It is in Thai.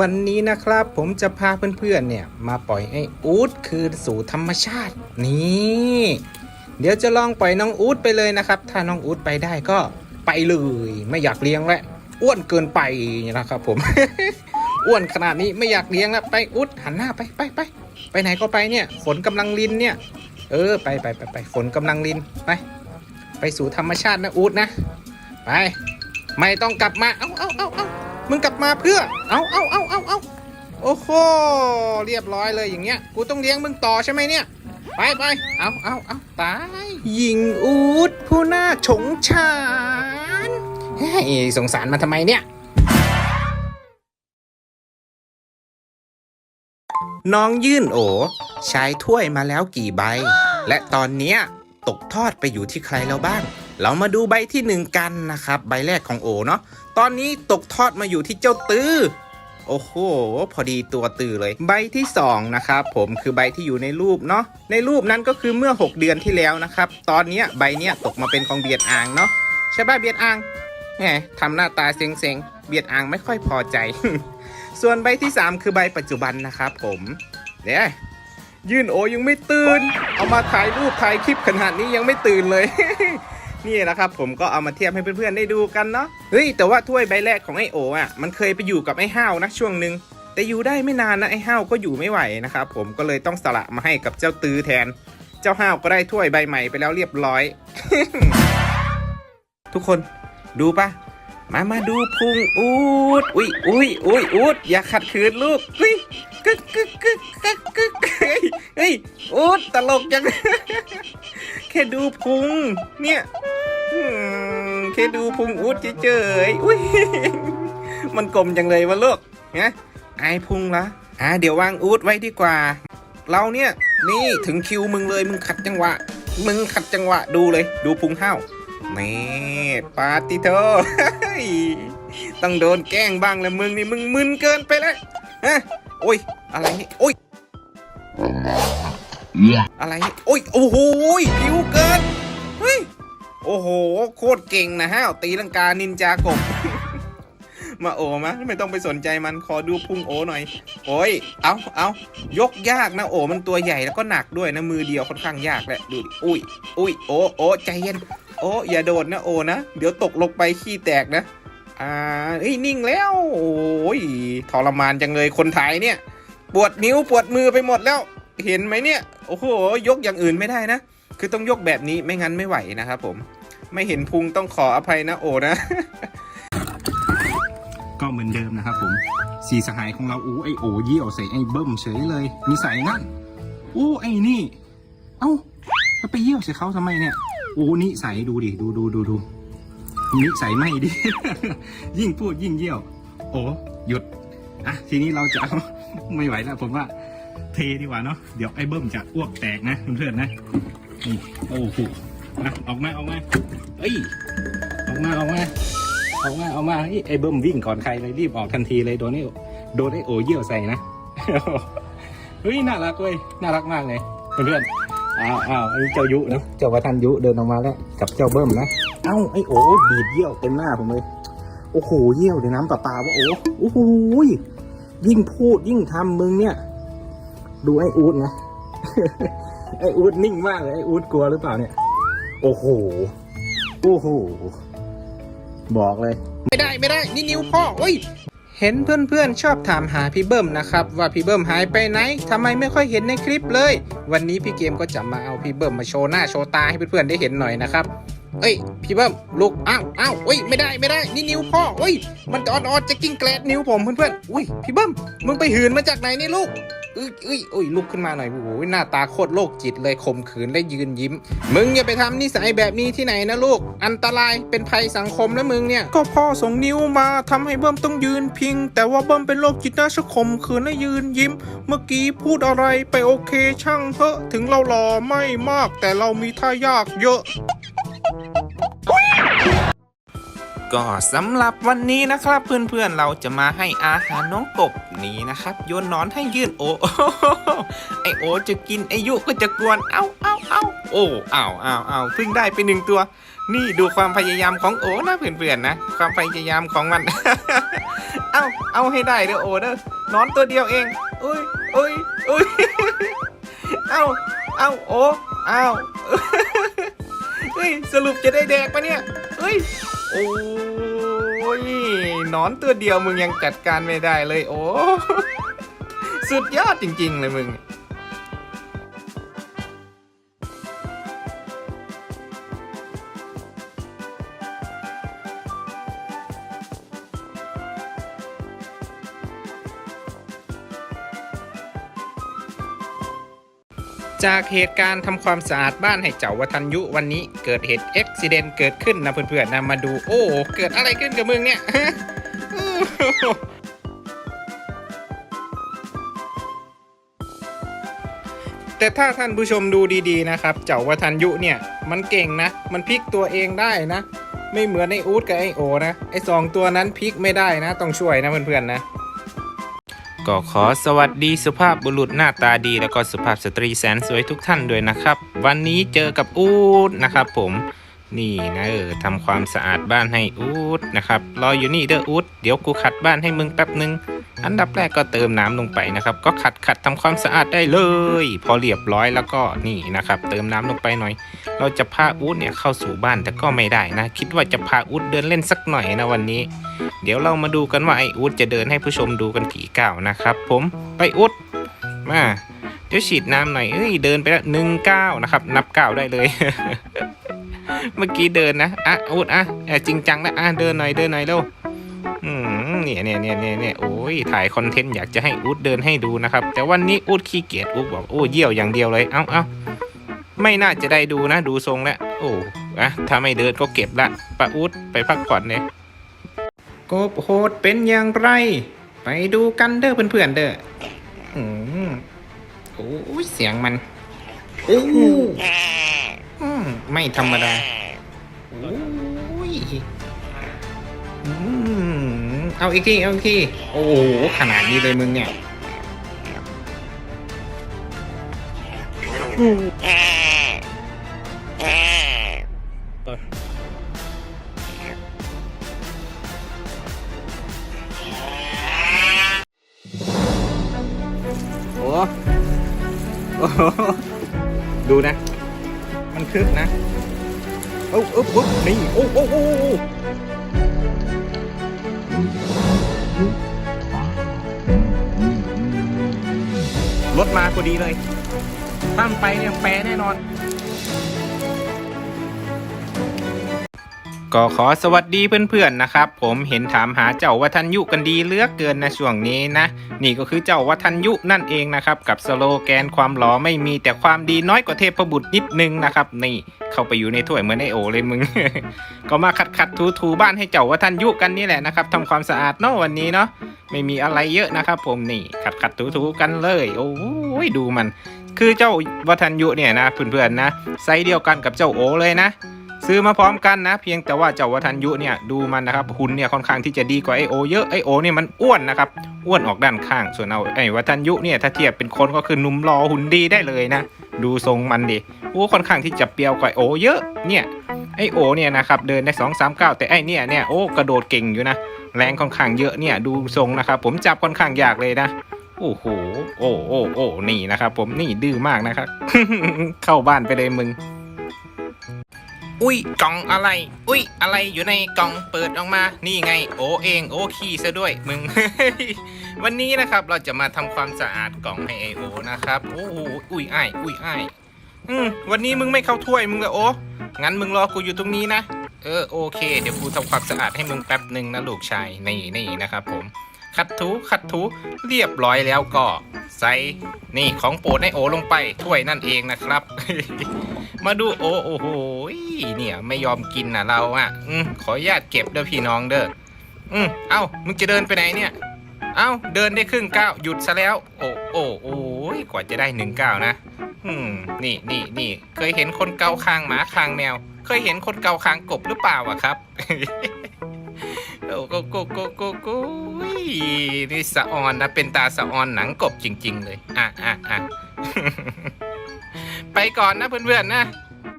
วันนี้นะครับผมจะพาเพื่อนๆเนี่ยมาปล่อยไอ้อูดคืนสู่ธรรมชาติ นี่ เดี๋ยวจะลองปล่อยน้องอูดไปเลยนะครับ ถ้าน้องอูดไปได้ก็ไปเลย ไม่อยากเลี้ยงแล้วอ้วนเกินไปนะครับผม อ้วนขนาดนี้ไม่อยากเลี้ยงแล้วไปอูดหันหน้าไปไปไปไปไหนก็ไปเนี่ยฝนกำลังลินเนี่ย เออไปไปไปไปฝนกำลังลินไป ไปสู่ธรรมชาตินะอูดนะ ไป ไม่ต้องกลับมาเอาเอาเอาเอา มึงกลับมาเพื่อ เอาเอาเอาเอาเอาโอ้โห เรียบร้อยเลยอย่างเงี้ย กูต้องเลี้ยงมึงต่อใช่ไหมเนี่ย ไปไปเอาเอาเอาตาย ยิงอูดผู้น่าฉงฉานเฮ้ยสงสารมาทำไมเนี่ยน้องยื่นโอ ใช้ถ้วยมาแล้วกี่ใบ และตอนเนี้ยตกทอดไปอยู่ที่ใครแล้วบ้าง เรามาดูใบที่หนึ่งกันนะครับ ใบแรกของโอเนาะตอนนี้ตกทอดมาอยู่ที่เจ้าตื้อโอ้โห พอดีตัวตือเลย ใบที่สองนะครับผมคือใบที่อยู่ในรูปเนาะในรูปนั้นก็คือเมื่อ 6 เดือนที่แล้วนะครับ ตอนนี้ใบเนี้ยตกมาเป็นของเบียดอ่างเนาะใช่ป่ะเบียดอ่างแหมทำหน้าตาเซ็งๆ เบียดอ่างไม่ค่อยพอใจ ส่วนใบที่ 3 คือใบปัจจุบันนะครับผมเนี่ยยื่นโอยังไม่ตื่น เอามาถ่ายรูปถ่ายคลิปขนาดนี้ยังไม่ตื่นเลย นี่นะครับผมก็เอามาเทียบให้เพื่อนๆได้ดูกันเนาะเฮ้ยแต่ว่าถ้วยใบแรกของไอโออะมันเคยไปอยู่กับไอห้าวนะช่วงหนึ่งแต่อยู่ได้ไม่นานนะไอห้าวก็อยู่ไม่ไหวนะครับผมก็เลยต้องสละมาให้กับเจ้าตือแทน เจ้าห้าวก็ได้ถ้วยใบใหม่ไปแล้วเรียบร้อย ทุกคนดูปะมามาดูพุงอูดอุ้ยอุ้ยอุ้ยอูดอย่าขัดขืนลูกเฮ้ยกึกกึกกึกกึกกึกเฮ้ยเฮ้ยอูดตลกจังแค่ดูพุงเนี่ย แค่ดูพุงอูดเฉยๆอุ้ยมันกลมจังเลยวะลูกนะอายพุงละอ่าเดี๋ยววางอูดไว้ดีกว่า เราเนี่ยนี่ถึงคิวมึงเลยมึงขัดจังหวะ มึงขัดจังหวะดูเลย ดูพุงห้าวนี่ปาติโทต้องโดนแกล้งบ้างแหละมึงนี่มึงมึนเกินไปแล้วฮะโอ้ยอะไรนี่โอ้ยอะไรนี่โอ้ยโอ้โหยผิวเกินเฮ้ย โอ้โห โคตรเก่งนะฮะตีลังกานินจากบ มาโอมาไม่ต้องไปสนใจมันขอดูพุงโอหน่อย โอ้ย เอาเอายกยากนะโอมันตัวใหญ่แล้วก็หนักด้วยนะมือเดียวค่อนข้างยากแหละดูดิอุ้ยอุ้ยโอโอใจเย็นโอ้อย่าโดดนะโอนะ เดี๋ยวตกลงไปขี้แตกนะอ่าเฮ้ยนิ่งแล้ว โอ้ยทรมานจังเลยคนไทยเนี่ย ปวดนิ้วปวดมือไปหมดแล้ว เห็นไหมเนี่ย โอ้โห ยกอย่างอื่นไม่ได้นะ คือต้องยกแบบนี้ไม่งั้นไม่ไหวนะครับผมไม่เห็นพุงต้องขออภัยนะโอนะ ก็เหมือนเดิมนะครับผมสีสหายของเราอู้ไอโอเยี่ยวใส่ไอเบิ้มเฉยเลยมีใส่นั่นอู้ไอนี่ เอ้าแล้วไปเยี่ยวใส่เขาทำไมเนี่ยโอ้นี่ใส่ดูดิดูดูดูดูนิสัยไม่ดิยิ่งพูดยิ่งเยี่ยว โอ้หยุดอะทีนี้เราจะเอาไม่ไหวแล้วผมว่าเทดีกว่าเนาะเดี๋ยวไอ้เบิ้มจะอ้วกแตกนะเพื่อนๆนะ โอ้โหนะออกมาออกมาเอ้ยออกมาออกมาออกมาออกมาไอ้เบิ้มวิ่งก่อนใครเลยรีบออกทันทีเลยโดนไอ้โดนไอ้โอเยี่ยวใส่นะเฮ้ยน่ารักเว้ยน่ารักมากเลยเพื่อนอ้าวอ้าวอันนี้เจ้ายุนะเจ้าวัฒนยุเดินออกมาแล้วกับเจ้าเบิ้มนะเอ้าไอ้โอดีดเยี่ยวเต็มหน้าผมเลยโอ้โหเยี่ยวในน้ำประปาวะโอ้โอ้โหยิ่งพูดยิ่งทำมึงเนี่ย ดูไอ้อูดนะ ไอ้อูดนิ่งมากเลยไอ้อูดกลัวหรือเปล่าเนี่ย โอ้โห โอ้โห บอกเลย ไม่ได้ไม่ได้ นี่นิ้วพ่อเฮ้ย เห็นเพื่อนๆชอบถามหาพี่เบิ้มนะครับ ว่าพี่เบิ้มหายไปไหนทำไมไม่ค่อยเห็นในคลิปเลย วันนี้พี่เกมก็จะมาเอาพี่เบิ้มมาโชว์หน้าโชว์ตาให้เพื่อนๆได้เห็นหน่อยนะครับเอ้ยพี่เบิ้มลุกอ้าวอ้าวเอ้ยไม่ได้ไม่ได้ นี่นิ้วพ่อเอ้ยมันจะอ่อนๆจะกิ้งแกลดนิ้วผมเพื่อนๆอุ้ยพี่เบิ้มมึงไปหืนมาจากไหนนี่ลูก อ้ยเอ้ยเอ้ยลุกขึ้นมาหน่อยโอ้โหหน้าตาโคตรโรคจิตเลยข่มขืนและยืนยิ้ม มึงอย่าไปทำนิสัยแบบนี้ที่ไหนนะลูก อันตรายเป็นภัยสังคมนะมึงเนี่ย ก็พ่อส่งนิ้วมาทำให้เบิ้มต้องยืนพิง แต่ว่าเบิ้มเป็นโรคจิตน่าจะข่มขืนและยืนยิ้ม เมื่อกี้พูดอะไรไปโอเคช่างเถอะถึงเราหล่อไม่มาก แต่เรามีท่ายากเยอะ ก็สำหรับวันนี้นะครับ เพื่อนๆเราจะมาให้อาหารน้องกบนี่นะครับโยนนอนให้ยื่นโอไอโอจะกินไอยุก็จะกวนเอ้าเอ้าเอ้าโอ้เอ้าเอ้าเอ้าเพิ่งได้ไปหนึ่งตัว นี่ดูความพยายามของโอนะเพื่อนๆนะ ความพยายามของมัน เอ้าเอาให้ได้เด้อโอเด้อนอนตัวเดียวเองอุ้ยอุ้ยอุ้ยเอ้าเอ้าโอเอ้าเฮ้ยสรุปจะได้แดกปะเนี่ยเฮ้ย โอ้ยนอนตัวเดียวมึงยังจัดการไม่ได้เลย โอ้ สุดยอดจริง ๆ เลยมึง จากเหตุการณ์ทำความสะอาดบ้านให้เจ้าวัฒนยุวันนี้เกิดเหตุอุบิเหตุเกิดขึ้นนะเพื่อนๆนะมาดูโอ้เกิดอะไรขึ้นกับมึงเนี่ยแต่ถ้าท่านผู้ชมดูดีๆนะครับ เจ้าวัฒนยุเนี่ยมันเก่งนะ มันพลิกตัวเองได้นะ ไม่เหมือนไอ้อูดกับไอ้โอนะไอ้สองตัวนั้นพลิกไม่ได้นะ ต้องช่วยนะเพื่อนๆนะ ก็ขอสวัสดีสุภาพบุรุษหน้าตาดี แล้วก็สุภาพสตรีแสนสวยทุกท่านด้วยนะครับ วันนี้เจอกับอูดนะครับ ผมนี่นะเออทำความสะอาดบ้านให้อูดนะครับรออยู่นี่เด้ออูดเดี๋ยวกูขัดบ้านให้มึงแป๊บนึง อันดับแรกก็เติมน้ำลงไปนะครับ ก็ขัดขัดทำความสะอาดได้เลย พอเรียบร้อยแล้วก็นี่นะครับ เติมน้ำลงไปหน่อย เราจะพาอูดเนี่ยเข้าสู่บ้านแต่ก็ไม่ได้นะ คิดว่าจะพาอูดเดินเล่นสักหน่อยนะวันนี้ เดี๋ยวเรามาดูกันว่าไออูดจะเดินให้ผู้ชมดูกันกี่ก้าวนะครับ ผมไปอูดมาเดี๋ยวฉีดน้ำหน่อยเอ้ยเดินไปแล้วหนึ่งก้าวนะครับ นับก้าวได้เลย เมื่อกี้เดินนะอะอูดอะเออจริงจังนะอะเดินหน่อยเดินหน่อยเร็วเนี่ยเนี่ยเนี่ยเนี่ยเนี่ยโอ้ยถ่ายคอนเทนต์อยากจะให้อูดเดินให้ดูนะครับ แต่วันนี้อูดขี้เกียจอูดบอกโอ้เยี่ยวอย่างเดียวเลย เอ้าเอ้า ไม่น่าจะได้ดูนะดูทรงแล้วโอ้อะถ้าไม่เดินก็เก็บละปะอูดไปพักผ่อนเนี่ยกบโหดเป็นอย่างไร ไปดูกันเด้อเพื่อนๆเด้ออืมโอ้ยเสียงมันโอ้อืมไม่ธรรมดาโอ้ยอืมเอาอีกทีเอาอีกทีโอ้โหขนาดนี้เลยมึงเนี่ย โอ้โอ้ดูนะ มันคึกนะโอ้โอ้โอ้นี่โอ้โอ้โอ้รถมาพอดีเลยตั้มไปเนี่ยแปรแน่นอน ก็ขอสวัสดีเพื่อนๆนะครับ ผมเห็นถามหาเจ้าวัฒนยุกันดีเลือกเกินนะช่วงนี้นะ นี่ก็คือเจ้าวัฒนยุนั่นเองนะครับ กับสโลแกนความหล่อไม่มีแต่ความดีน้อยกว่าเทพบุตรนิดนึงนะครับ นี่เข้าไปอยู่ในถ้วยเหมือนไอโอเลยมึง ก็มาขัดขัดถูถูบ้านให้เจ้าวัฒนยุกันนี่แหละนะครับทำความสะอาดเนาะวันนี้เนาะไม่มีอะไรเยอะนะครับ ผมนี่ขัดขัดถูถูกันเลย โอ้ยดูมัน คือเจ้าวัฒนยุเนี่ยนะเพื่อนๆนะไซส์เดียวกันกับเจ้าโอเลยนะ ซื้อมาพร้อมกันนะ เพียงแต่ว่าเจ้าวัฒนยุเนี่ยดูมันนะครับหุ่นเนี่ยค่อนข้างที่จะดีกว่าไอโอเยอะไอโอเนี่ยมันอ้วนนะครับอ้วนออกด้านข้าง ส่วนเอาไอวัฒนยุเนี่ยถ้าเทียบเป็นคนก็คือหนุ่มรอหุ่นดีได้เลยนะ ดูทรงมันดิโอ้ค่อนข้างที่จะเปรียวกว่าไอโอเยอะเนี่ยไอโอเนี่ยนะครับเดินได้สองสามก้าแต่ไอเนี่ยเนี่ยโอ้กระโดดเก่งอยู่นะแรงค่อนข้างเยอะเนี่ยดูทรงนะครับผมจับค่อนข้างยากเลยนะโอ้โห โอ้โอ้โอ้นี่นะครับผม นี่ดื้อมากนะครับ เข้าบ้านไปเลยมึง อุ้ยกล่องอะไร อุ้ยอะไรอยู่ในกล่องเปิดออกมา นี่ไง โอเองโอขี้ซะด้วยมึง วันนี้นะครับเราจะมาทำความสะอาดกล่องให้ไอโอนะครับโอ้โหอุ้ยอ้ายอุ้ยอ้ายอืมวันนี้มึงไม่เข้าถ้วยมึงเลยโองั้นมึงรอกูอยู่ตรงนี้นะ เออโอเค เดี๋ยวกูทำความสะอาดให้มึงแป๊บหนึ่งนะลูกชายนี่นี่นะครับผมขัดถูขัดถูเรียบร้อยแล้วก็ ใส่นี่ของโปรดให้โอลงไปถ้วยนั่นเองนะครับ มาดูโอ้โอ้โหเนี่ยไม่ยอมกินนะเราอะอืขออนุญาตเก็บเด้อพี่น้องเด้ออืมเอ้ามึงจะเดินไปไหนเนี่ย เอ้าเดินได้ครึ่งก้าวหยุดซะแล้ว โอ้โอ้โอ้ยกว่าจะได้หนึ่งก้าวนะ อืมนี่นี่นี่เคยเห็นคนเกาคางหมาคางแมว เคยเห็นคนเกาคางกบหรือเปล่าอะครับโอ้โกโกโกโกโนี่สะออนนะเป็นตาสะออนหนังกบจริง ๆ เลย อะอะอะ ไปก่อนนะเพื่อนๆนะ